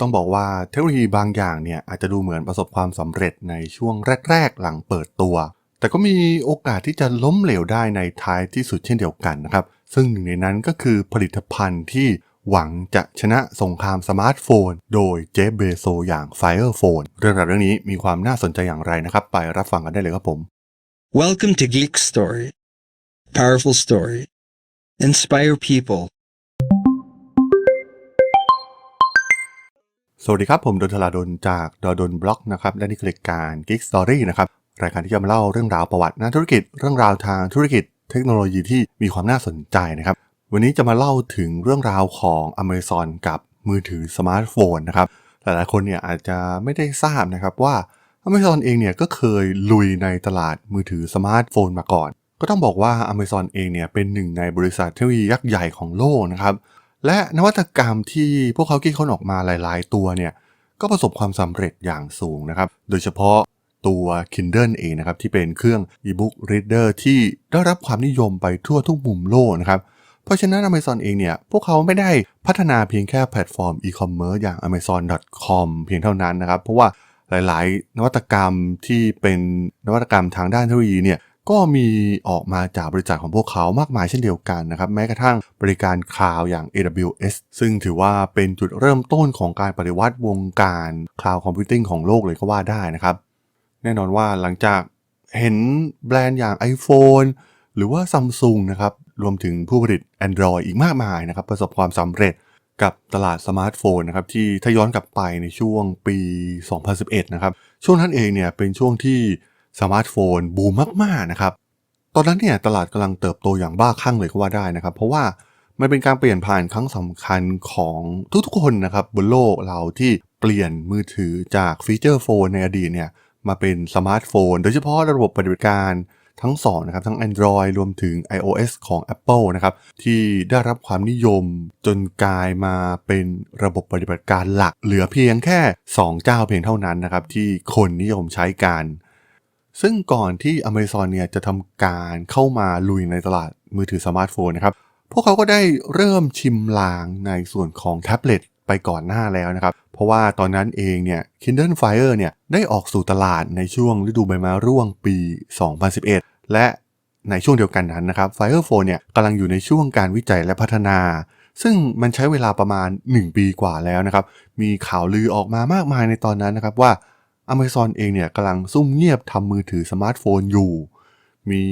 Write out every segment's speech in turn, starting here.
ต้องบอกว่าเทคโนโลยีบางอย่างเนี่ยอาจจะดูเหมือนประสบความสำเร็จในช่วงแรก ๆ หลังเปิดตัว แต่ก็มีโอกาสที่จะล้มเหลวได้ในท้ายที่สุดเช่นเดียวกันนะครับ ซึ่งหนึ่งในนั้นก็คือผลิตภัณฑ์ที่หวังจะชนะสงครามสมาร์ทโฟน โดยเจฟเบโซอย่าง Fire Phone เรื่องราวเรื่องนี้มีความน่าสนใจอย่างไรนะครับ ไปรับฟังกันได้เลยครับผม Welcome to Geek Story. Powerful story. Inspire people. สวัสดีครับ ผมดนทลาดนจากดดนบล็อกนะครับและนี่คือรายการ Geek Story นะครับรายการที่จะมาเล่าเรื่องราวประวัตินักธุรกิจเรื่องราวทางธุรกิจเทคโนโลยีที่มีความน่าสนใจนะครับ วันนี้จะมาเล่าถึงเรื่องราวของ Amazon กับมือถือสมาร์ทโฟนนะครับหลายๆคนเนี่ยอาจจะไม่ได้ทราบนะครับว่า Amazon เองเนี่ยก็เคยลุยในตลาดมือถือสมาร์ทโฟนมาก่อน ก็ต้องบอกว่า Amazon เองเนี่ยเป็นหนึ่งในบริษัทเทคโนโลยียักษ์ใหญ่ของโลกนะครับ และนวัตกรรมที่พวกเขาคิดค้นออกมาหลาย ๆ ตัวเนี่ยก็ประสบความสำเร็จอย่างสูงนะครับ โดยเฉพาะตัว Kindle เองนะครับที่เป็นเครื่อง e-book reader ที่ได้รับความนิยมไปทั่วทุกมุมโลกนะครับเพราะฉะนั้น Amazon เองเนี่ยพวกเขาไม่ได้พัฒนาเพียงแค่แพลตฟอร์ม e-commerce อย่าง amazon.com เพียงเท่านั้นนะครับ เพราะว่าหลาย ๆ นวัตกรรมที่เป็นนวัตกรรมทางด้านเทคโนโลยีเนี่ย ก็มีออกมาจากบริษัทของพวกเขามากมายเช่นเดียวกันนะครับ แม้กระทั่งบริการคลาวอย่าง AWS ซึ่งถือว่าเป็นจุดเริ่มต้นของการปฏิวัติวงการคลาวคอมพิวติ้งของโลกเลยก็ว่าได้นะครับ แน่นอนว่าหลังจากเห็นแบรนด์อย่าง iPhone หรือว่า Samsung นะครับรวมถึงผู้ผลิต Android อีกมากมายนะครับ ประสบความสำเร็จกับตลาดสมาร์ทโฟนนะครับที่ถ้าย้อนกลับไปในช่วงปี 2011 นะครับ ช่วงนั้นเองเนี่ยเป็นช่วงที่ สมาร์ทโฟนบูมมากๆนะครับ ตอนนั้นเนี่ยตลาดกำลังเติบโตอย่างบ้าคลั่งเลยก็ว่าได้นะครับ เพราะว่ามันเป็นการเปลี่ยนผ่านครั้งสำคัญของทุกๆคนนะครับบนโลกเราที่เปลี่ยนมือถือจากฟีเจอร์โฟนในอดีตเนี่ยมาเป็นสมาร์ทโฟน โดยเฉพาะระบบปฏิบัติการทั้งสองนะครับทั้ง Android รวมถึง iOS ของ Apple นะครับที่ได้รับความนิยมจนกลายมาเป็นระบบปฏิบัติการหลัก เหลือเพียงแค่ 2 เจ้าเพียงเท่านั้นนะครับที่คนนิยมใช้กัน ซึ่งก่อนที่ Amazon เนี่ยจะทำการเข้ามาลุยในตลาดมือถือสมาร์ทโฟนนะครับ พวกเขาก็ได้เริ่มชิมลางในส่วนของแท็บเล็ตไปก่อนหน้าแล้วนะครับ เพราะว่าตอนนั้นเองเนี่ย Kindle Fire เนี่ยได้ออกสู่ตลาดในช่วงฤดูใบไม้ร่วงปี 2011 และในช่วงเดียวกันนั้นนะครับ Fire Phone เนี่ยกำลังอยู่ในช่วงการวิจัยและพัฒนา ซึ่งมันใช้เวลาประมาณ 1 ปีกว่าแล้วนะครับ มีข่าวลือออกมามากมายในตอนนั้นนะครับว่า Amazon เองเนี่ยกำลังซุ่มเงียบทำมือถือสมาร์ทโฟนอยู่ มี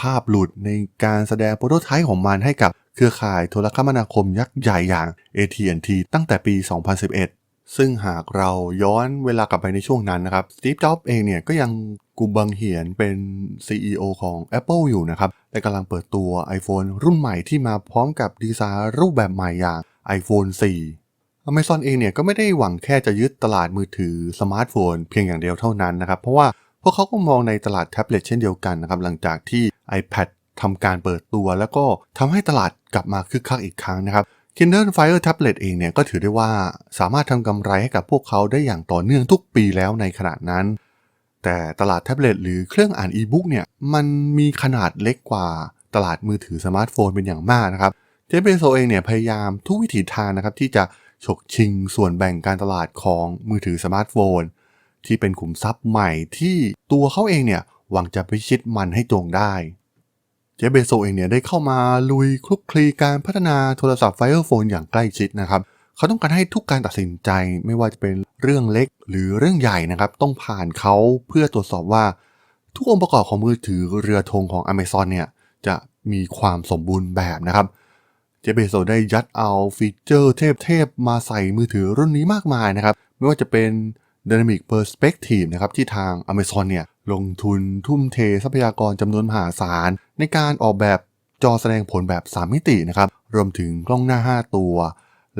ภาพหลุดในการแสดงโปรโตไทป์ของมันให้กับเครือข่ายโทรคมนาคมยักษ์ใหญ่อย่าง AT&T ตั้งแต่ปี 2011 ซึ่งหากเราย้อนเวลากลับไปในช่วงนั้นนะครับสตีฟ จ็อบส์เองเนี่ยก็ยังกุมบังเหียนเป็น CEO ของ Apple อยู่นะครับ และกำลังเปิดตัว iPhone รุ่นใหม่ที่มาพร้อมกับดีไซน์รูปแบบใหม่อย่าง iPhone 4 Amazon เองเนี่ยก็ไม่ได้หวังแค่จะยึดตลาดมือถือสมาร์ทโฟนเพียงอย่างเดียวเท่านั้นนะครับ เพราะว่าพวกเขาก็มองในตลาดแท็บเล็ตเช่นเดียวกันนะครับ หลังจากที่ iPad ทำการเปิดตัว แล้วก็ทำให้ตลาดกลับมาคึกคักอีกครั้งนะครับ Kindle Fire Tablet เองเนี่ยก็ถือได้ว่าสามารถทำกำไรให้กับพวกเขาได้อย่างต่อเนื่องทุกปีแล้วในขณะนั้น แต่ตลาดแท็บเล็ตหรือเครื่องอ่านอีบุ๊กเนี่ยมันมีขนาดเล็กกว่าตลาดมือถือสมาร์ทโฟนเป็นอย่างมากนะครับ เจฟเบโซเองเนี่ยพยายามทุกวิถีทางนะครับที่จะ ฉกชิงส่วนแบ่งการตลาดของมือถือสมาร์ทโฟน ที่เป็นขุมทรัพย์ใหม่ที่ตัวเขาเองเนี่ยหวังจะพิชิตมันให้จงได้ เจเบโซเองเนี่ยได้เข้ามาลุยคลุกคลีการพัฒนาโทรศัพท์ Fire Phone อย่างใกล้ชิดนะครับ เขาต้องการให้ทุกการตัดสินใจไม่ว่าจะเป็นเรื่องเล็กหรือเรื่องใหญ่นะครับ ต้องผ่านเขาเพื่อตรวจสอบว่า ทุกองค์ประกอบของมือถือเรือธงของ Amazon เนี่ยจะมีความสมบูรณ์แบบนะครับเจเบโซได้ยัดเอาฟีเจอร์เทพๆ มาใส่มือถือรุ่นนี้มากมายนะครับ ไม่ว่าจะเป็น Dynamic Perspective นะครับที่ทาง Amazon เนี่ยลงทุนทุ่มเททรัพยากรจำนวนมหาศาล ในการออกแบบจอแสดงผลแบบ 3 มิตินะครับ รวมถึงกล้องหน้า 5 ตัว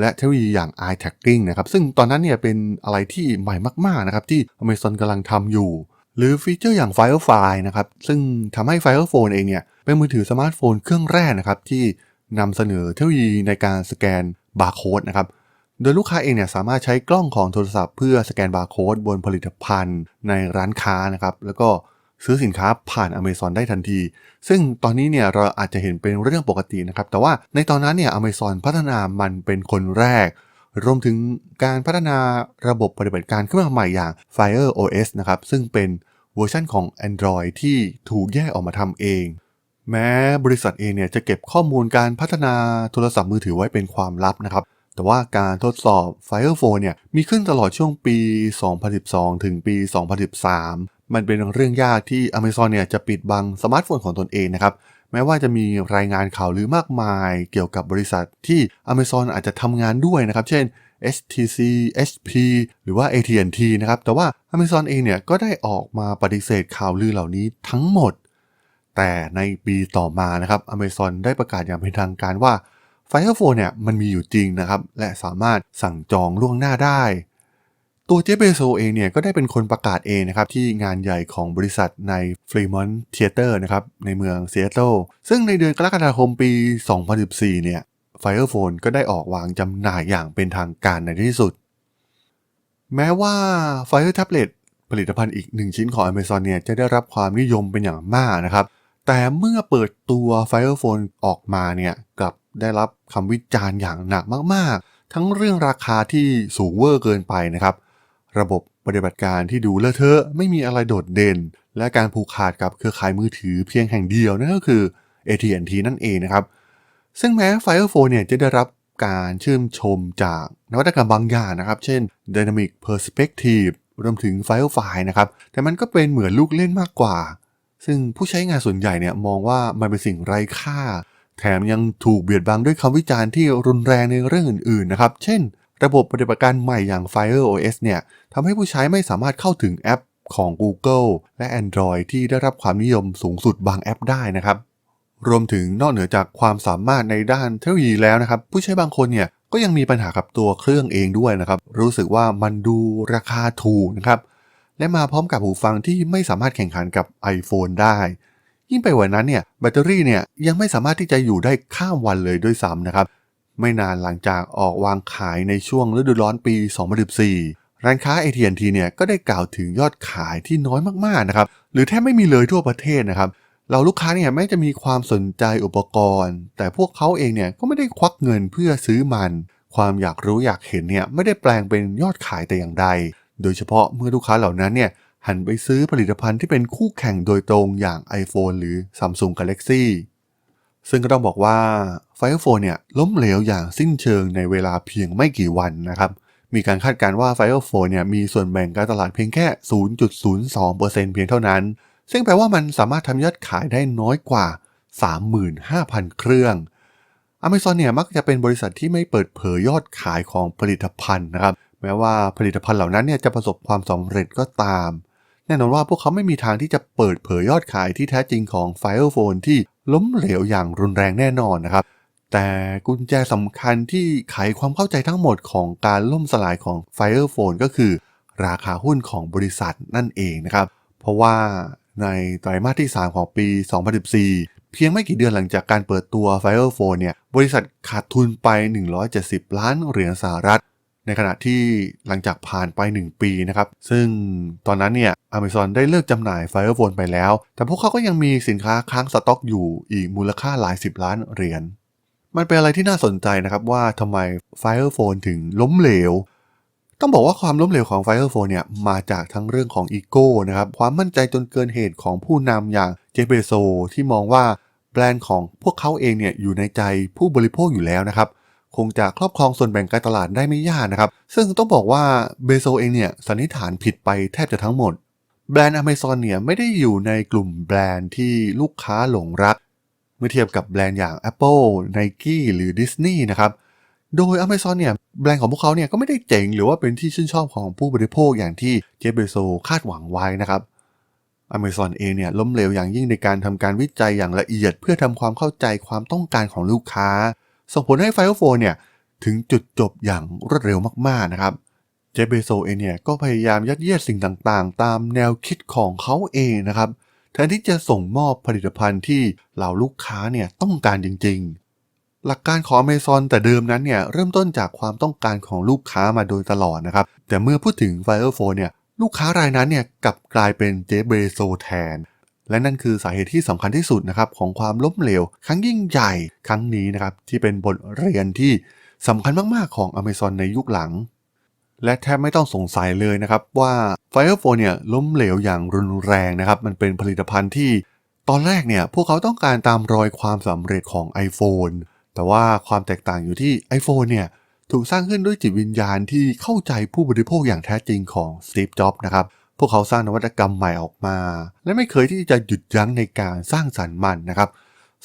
และเทคโนโลยีอย่าง Eye Tracking นะครับ ซึ่งตอนนั้นเนี่ยเป็นอะไรที่ใหม่มาก ๆ นะครับ ที่ Amazon กำลังทำอยู่ หรือฟีเจอร์อย่าง Firefly นะครับ ซึ่งทำให้ Fire Phone เองเนี่ย เป็นมือถือสมาร์ทโฟนเครื่องแรกนะครับ ที่ นำเสนอเทคโนโลยีในการสแกนบาร์โค้ดนะครับ โดยลูกค้าเองเนี่ยสามารถใช้กล้องของโทรศัพท์เพื่อสแกนบาร์โค้ดบนผลิตภัณฑ์ในร้านค้านะครับ แล้วก็ซื้อสินค้าผ่าน Amazon ได้ทันที ซึ่งตอนนี้เนี่ยเราอาจจะเห็นเป็นเรื่องปกตินะครับ แต่ว่าในตอนนั้นเนี่ย Amazon พัฒนามันเป็นคนแรก รวมถึงการพัฒนาระบบปฏิบัติการขึ้นมาใหม่อย่าง Fire OS นะครับ ซึ่งเป็นเวอร์ชันของ Android ที่ถูกแยกออกมาทำเอง แม้บริษัทเองเนี่ยจะเก็บข้อมูลการพัฒนาโทรศัพท์มือถือไว้เป็นความลับนะครับ แต่ว่าการทดสอบ Fire Phone เนี่ยมีขึ้นตลอดช่วงปี 2012 ถึงปี 2013 มันเป็นเรื่องยากที่ Amazon เนี่ยจะปิดบังสมาร์ทโฟนของตนเองนะครับแม้ว่าจะมีรายงานข่าวลือมากมายเกี่ยวกับบริษัทที่ Amazon อาจจะทำงานด้วยนะครับ เช่น HTC HP หรือว่า AT&T นะครับ แต่ว่า Amazon เองเนี่ยก็ได้ออกมาปฏิเสธข่าวลือเหล่านี้ทั้งหมด แต่ในปีต่อมานะครับ Amazon ได้ประกาศอย่างเป็นทางการว่า Fire Phone เนี่ยมันมีอยู่จริงนะครับ และสามารถสั่งจองล่วงหน้าได้ ตัวเจฟเบโซเองเนี่ยก็ได้เป็นคนประกาศเองนะครับ ที่งานใหญ่ของบริษัทใน Fremont Theater นะครับในเมืองซีแอตเทิลซึ่งในเดือนกรกฎาคมปี 2014 เนี่ย Fire Phone ก็ได้ออกวางจำหน่ายอย่างเป็นทางการในที่สุด แม้ว่า Fire Tablet ผลิตภัณฑ์อีกหนึ่งชิ้นของ Amazon เนี่ยจะได้รับความนิยมเป็นอย่างมากนะครับ แต่เมื่อเปิดตัว Fire Phone ออกมาเนี่ยกับได้รับคำวิจารณ์อย่างหนักมากๆ ทั้งเรื่องราคาที่สูงเวอร์เกินไปนะครับ ระบบปฏิบัติการที่ดูเลอะเทอะไม่มีอะไรโดดเด่น และการผูกขาดกับเครือข่ายมือถือเพียงแห่งเดียวนั่นก็คือ AT&T นั่นเองนะครับ ซึ่งแม้ Fire Phone เนี่ยจะได้รับการชื่นชมจากนวัตกรรมบางอย่างนะครับ เช่น Dynamic Perspective รวมถึง Firefly นะครับ แต่มันก็เป็นเหมือนลูกเล่นมากกว่า ซึ่งผู้ใช้งานส่วนใหญ่เนี่ยมองว่ามันเป็นสิ่งไร้ค่า แถมยังถูกเบียดบังด้วยคำวิจารณ์ที่รุนแรงในเรื่องอื่นๆนะครับ เช่น ระบบปฏิบัติการใหม่อย่าง Fire OS เนี่ยทำให้ผู้ใช้ไม่สามารถเข้าถึงแอปของ Google และ Android ที่ได้รับความนิยมสูงสุดบางแอปได้นะครับ รวมถึงนอกเหนือจากความสามารถในด้านเทคโนโลยีแล้วนะครับ ผู้ใช้บางคนเนี่ยก็ยังมีปัญหากับตัวเครื่องเองด้วยนะครับ รู้สึกว่ามันดูราคาถูกนะครับ และมาพร้อมกับหูฟังที่ไม่สามารถแข่งขันกับ iPhone ได้ ยิ่งไปกว่านั้นเนี่ยแบตเตอรี่เนี่ยยังไม่สามารถที่จะอยู่ได้ข้ามวันเลยด้วยซ้ำนะครับ ไม่นานหลังจากออกวางขายในช่วงฤดูร้อนปี 2014 ร้านค้า AT&T เนี่ยก็ได้กล่าวถึงยอดขายที่น้อยมากๆนะครับหรือแทบไม่มีเลยทั่วประเทศนะครับเราลูกค้าเนี่ยแม้จะมีความสนใจอุปกรณ์ แต่พวกเขาเองเนี่ยก็ไม่ได้ควักเงินเพื่อซื้อมัน ความอยากรู้อยากเห็นเนี่ยไม่ได้แปลงเป็นยอดขายแต่อย่างใด โดยเฉพาะเมื่อลูกค้าเหล่านั้นเนี่ยหันไปซื้อผลิตภัณฑ์ที่เป็นคู่แข่งโดยตรงอย่าง iPhone หรือ Samsung Galaxy ซึ่งก็ต้องบอกว่า Fire Phone เนี่ยล้มเหลวอย่างสิ้นเชิงในเวลาเพียงไม่กี่วันนะครับ มีการคาดการณ์ว่า Fire Phone เนี่ยมีส่วนแบ่งการตลาดเพียงแค่ 0.02%เพียงเท่านั้น ซึ่งแปลว่ามันสามารถทำยอดขายได้น้อยกว่า 35,000 เครื่อง Amazon เนี่ยมักจะเป็นบริษัทที่ไม่เปิดเผยยอดขายของผลิตภัณฑ์นะครับ แม้ว่าผลิตภัณฑ์เหล่านั้นเนี่ยจะประสบความสำเร็จก็ตาม แน่นอนว่าพวกเขาไม่มีทางที่จะเปิดเผยยอดขายที่แท้จริงของ Fire Phone ที่ล้มเหลวอย่างรุนแรงแน่นอนนะครับ แต่กุญแจสำคัญที่ไขความเข้าใจทั้งหมดของการล่มสลายของ Fire Phone ก็คือ ราคาหุ้นของบริษัทนั่นเองนะครับ เพราะว่าในไตรมาสที่ 3 ของปี 2014 เพียงไม่กี่เดือนหลังจากการเปิดตัว Fire Phone เนี่ย บริษัทขาดทุนไป 170 ล้านเหรียญสหรัฐ ในขณะที่หลังจากผ่านไป 1 ปีนะครับ ซึ่งตอนนั้นเนี่ย Amazon ได้เลิกจำหน่าย Fire Phone ไปแล้ว แต่พวกเขาก็ยังมีสินค้าค้างสต็อกอยู่อีกมูลค่าหลายสิบล้านเหรียญ มันเป็นอะไรที่น่าสนใจนะครับว่าทำไม Fire Phone ถึงล้มเหลว ต้องบอกว่าความล้มเหลวของ Fire Phone เนี่ยมาจากทั้งเรื่องของอีโก้นะครับ ความมั่นใจจนเกินเหตุของผู้นำอย่างเจเบโซที่มองว่าแบรนด์ของพวกเขาเองเนี่ยอยู่ในใจผู้บริโภคอยู่แล้วนะครับ คงจะครอบครองส่วนแบ่งการตลาดได้ไม่ยากนะครับ ซึ่งต้องบอกว่าเบโซเองเนี่ยสันนิษฐานผิดไปแทบจะทั้งหมด แบรนด์ Amazon เนี่ยไม่ได้อยู่ในกลุ่มแบรนด์ที่ลูกค้าหลงรัก เมื่อเทียบกับแบรนด์อย่าง Apple, Nike หรือ Disney นะครับ โดย Amazon เนี่ยแบรนด์ของพวกเขาเนี่ยก็ไม่ได้เจ๋งหรือว่าเป็นที่ชื่นชอบของผู้บริโภคอย่างที่เจฟเบโซคาดหวังไว้นะครับ Amazon เองเนี่ยล้มเหลวอย่างยิ่งในการทำการวิจัยอย่างละเอียด เพื่อทำความเข้าใจความต้องการของลูกค้า ส่งผลให้ Fire Phone เนี่ยถึงจุดจบอย่างรวดเร็วมากๆนะครับเจเบโซเองเนี่ยก็พยายามยัดเยียดสิ่งต่างๆ ตามแนวคิดของเขาเองนะครับแทนที่จะส่งมอบผลิตภัณฑ์ที่เหล่าลูกค้าเนี่ยต้องการจริงๆ หลักการของ Amazon แต่เดิมนั้นเนี่ยเริ่มต้นจากความต้องการของลูกค้ามาโดยตลอดนะครับแต่เมื่อพูดถึง Fire Phone เนี่ยลูกค้ารายนั้นเนี่ยกลับกลายเป็นเจเบโซแทน และนั่นคือสาเหตุที่สำคัญที่สุดนะครับของความล้มเหลว ครั้งยิ่งใหญ่ครั้งนี้นะครับที่เป็นบทเรียนที่สำคัญมากๆของ Amazon ในยุคหลัง และแทบไม่ต้องสงสัยเลยนะครับว่า Fire Phone เนี่ยล้มเหลวอย่างรุนแรงนะครับมันเป็นผลิตภัณฑ์ที่ ตอนแรกเนี่ยพวกเขาต้องการตามรอยความสำเร็จของ iPhone แต่ว่าความแตกต่างอยู่ที่ iPhone เนี่ยถูกสร้างขึ้นด้วยจิตวิญญาณที่เข้าใจผู้บริโภคอย่างแท้จริงของ Steve Jobs นะครับ พวกเขาสร้างนวัตกรรมใหม่ออกมา และไม่เคยที่จะหยุดยั้งในการสร้างสรรค์มันนะครับ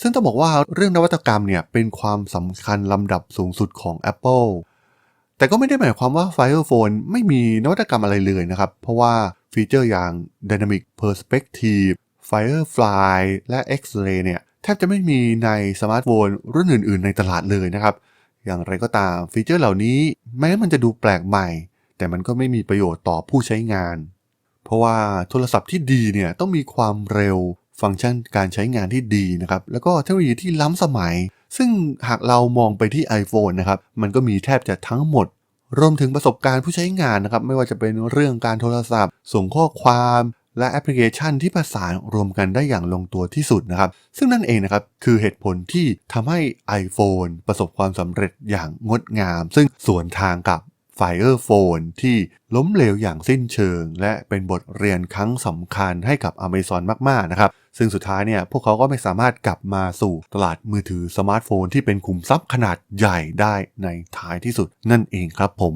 ซึ่งต้องบอกว่าเรื่องนวัตกรรมเนี่ยเป็นความสำคัญลำดับสูงสุดของ Apple แต่ก็ไม่ได้หมายความว่า Fire Phone ไม่มีนวัตกรรมอะไรเลยนะครับ เพราะว่าฟีเจอร์อย่าง Dynamic Perspective Firefly และ X-Ray เนี่ยแทบจะไม่มีในสมาร์ทโฟนรุ่นอื่น ๆ ในตลาดเลยนะครับ อย่างไรก็ตามฟีเจอร์เหล่านี้ แม้มันจะดูแปลกใหม่ แต่มันก็ไม่มีประโยชน์ต่อผู้ใช้งาน เพราะว่าโทรศัพท์ที่ดีเนี่ยต้องมีความเร็ว ฟังก์ชันการใช้งานที่ดีนะครับ แล้วก็เทคโนโลยีที่ล้ำสมัย ซึ่งหากเรามองไปที่ iPhone นะครับ มันก็มีแทบจะทั้งหมด รวมถึงประสบการณ์ผู้ใช้งานนะครับ ไม่ว่าจะเป็นเรื่องการโทรศัพท์ ส่งข้อความและแอปพลิเคชันที่ประสานรวมกันได้อย่างลงตัวที่สุดนะครับ ซึ่งนั่นเองนะครับ คือเหตุผลที่ทำให้ iPhone ประสบความสำเร็จอย่างงดงาม ซึ่งสวนทางกับ Fire Phone ที่ล้มเหลวอย่างสิ้นเชิง และเป็นบทเรียนครั้งสำคัญให้กับ Amazon มาก ๆ นะครับ ซึ่งสุดท้ายเนี่ยพวกเขาก็ไม่สามารถกลับมาสู่ตลาดมือถือสมาร์ทโฟนที่เป็นคุมทรัพย์ขนาดใหญ่ได้ในท้ายที่สุดนั่นเองครับผม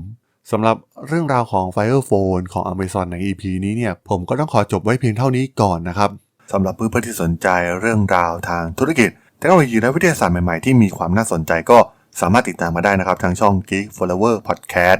สำหรับเรื่องราวของ Fire Phone ของ Amazon ใน EP นี้เนี่ยผมก็ต้องขอจบไว้เพียงเท่านี้ก่อนนะครับสำหรับเพื่อนๆที่สนใจเรื่องราวทางธุรกิจเทคโนโลยีและวิทยาศาสตร์ใหม่ๆ ที่มีความน่าสนใจก็สามารถติดตามมาได้นะครับ ทางช่อง Geek Flower Podcast